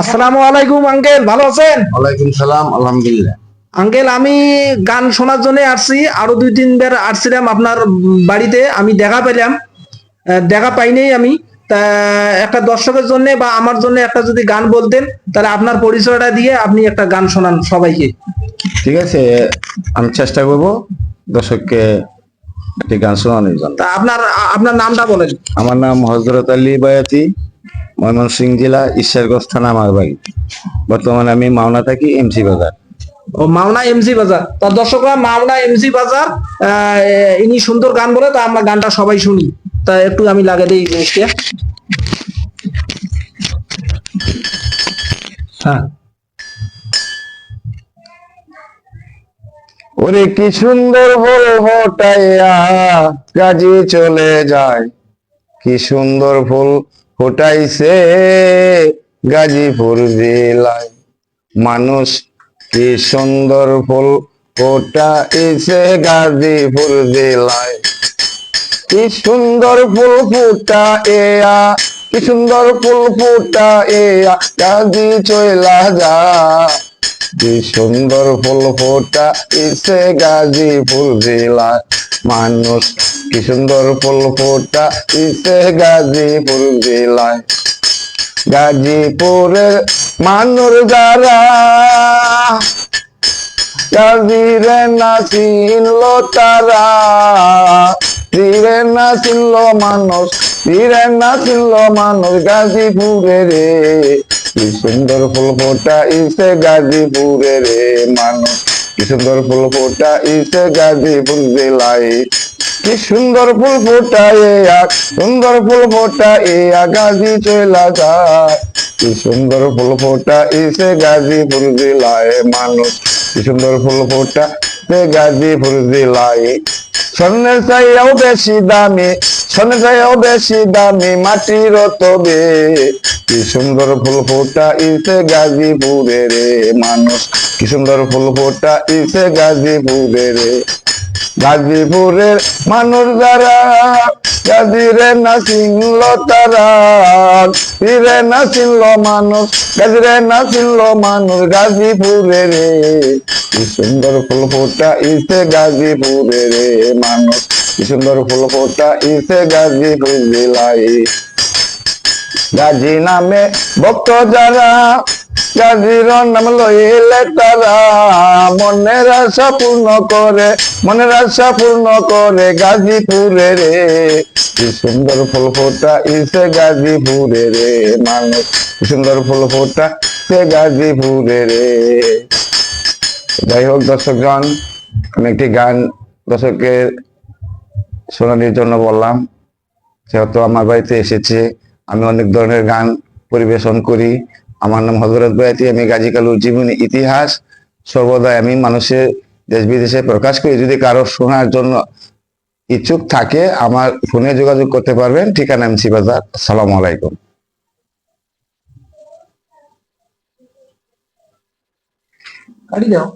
আসসালামু আলাইকুম আঙ্কেল। ভালো আছেন? ওয়ালাইকুম সালাম আলহামদুলিল্লাহ। আঙ্কেল আমি গান শোনার জন্য আসছি। আরও দুই তিনবার আসছিলাম আপনার বাড়িতে। আমি দেখা পেলাম। দেখা পাইনি আমি। তা একটা দর্শকের জন্য বা আমার জন্য একটা যদি গান বলতেন তাহলে আপনার পরিচয়টা দিয়ে আপনি একটা গান শোনান সবাইকে। ঠিক আছে আমি চেষ্টা করব দর্শককে একটি গান শোনানোর জন্য। তা আপনার আপনার নামটা বলেন। আমার নাম হজরত আলী বায়াতি। ময়মনসিংহ জেলা ঈশ্বরগঞ্জ থানা আমার বাড়ি। বর্তমানে আমি মাওনা থাকি এমসি বাজার। ও মাওনা এমসি বাজার। তার দর্শকরা মাওনা এমসি বাজার আহ, ইনি সুন্দর গান বলে তা আমরা গানটা সবাই শুনি। তা একটু আমি লাগে দিই জিনিসটা হ্যাঁ। ওরে কি সুন্দর ফুল ফোটাইয়া কাজে চলে যায়। কি সুন্দর ফুল ফোটাইছে গাজীপুর জেলায়। মানুষ কি সুন্দর ফুল ফোটাইছে গাজীপুর জেলায়। কি সুন্দর ফুল ফুটা এয়া কি সুন্দর ফুল ফুটা এয়া গাজি চইলা যা। কি সুন্দর ফুল ফোটা ইসে গাজীপুর জেলায়। মানুষ কি সুন্দর ফুল ফোটা ইসে গাজীপুর জেলায়। গাজীপুরের মানুষ যারা কাজিরে না চিনল তারা তীরে না চিনল মানুষ তীরে না চিনল মানুষ গাজীপুরে রে কি সুন্দর ফুল ফোটা ইসে গাজীপুরে রে মানুষ। কি সুন্দর ফুল ফোটা ইসে গাজীপুর জেলায় কি সুন্দর ফুল ফোটা এ আক সুন্দর ফুল ফোটা এ গাজী চলা যায়। কি সুন্দর ফুল ফোটা এসে গাজীপুর জেলায় মানুষ। কি সুন্দর ফুল ফোটা সে গাজীপুর জেলায় স্বর্ণের চাইয়াও বেশি দামি, স্বর্ণের চাইয়াও বেশি দামি, মাটির তবে কি সুন্দর ফুল ফোটা ইসে গাজীপুরে রে মানুষ। কি সুন্দর ফুল ফোটা ইসে গাজীপুরে রে। গাজীপুরের মানুষ যারা গাজীরে না চিনল তারা তীরে না চিনল মানুষ গাজীরে না চিনল মানুষ গাজীপুরে রে। কি সুন্দর ফুল ফোটা ইসে গাজীপুরে রে মানুষ। কি সুন্দর ফুল ফোটা ইসে গাজীপুর জেলায় গাজী নামে ভক্ত যারা, গাজীর নাম লইলে তারা মনের আশা পূর্ণ করে, মনের আশা পূর্ণ করে গাজীপুরে রে। সুন্দর ফুল ফোটা ইসে গাজীপুরে রে মানুষ। সুন্দর ফুল ফোটা সে গাজীপুরে রে। যাই হোক দর্শকগণ, আমি একটি গান দর্শকের শোনানোর জন্য বললাম। যেহেতু আমার বাড়িতে এসেছে আমি অনেক ধরনের গান পরিবেশন করি। আমার নাম হজরত বয়াতি, আমি গাজী কালুর জীবনী ইতিহাস। সর্বদাই আমি মানুষের দেশ বিদেশে প্রকাশ করি। যদি কারও শোনার জন্য ইচ্ছুক থাকে, আমার ফোনে যোগাযোগ করতে পারবেন। ঠিকানা এমসি বাজার। আসসালামু আলাইকুম। কাটি দাও।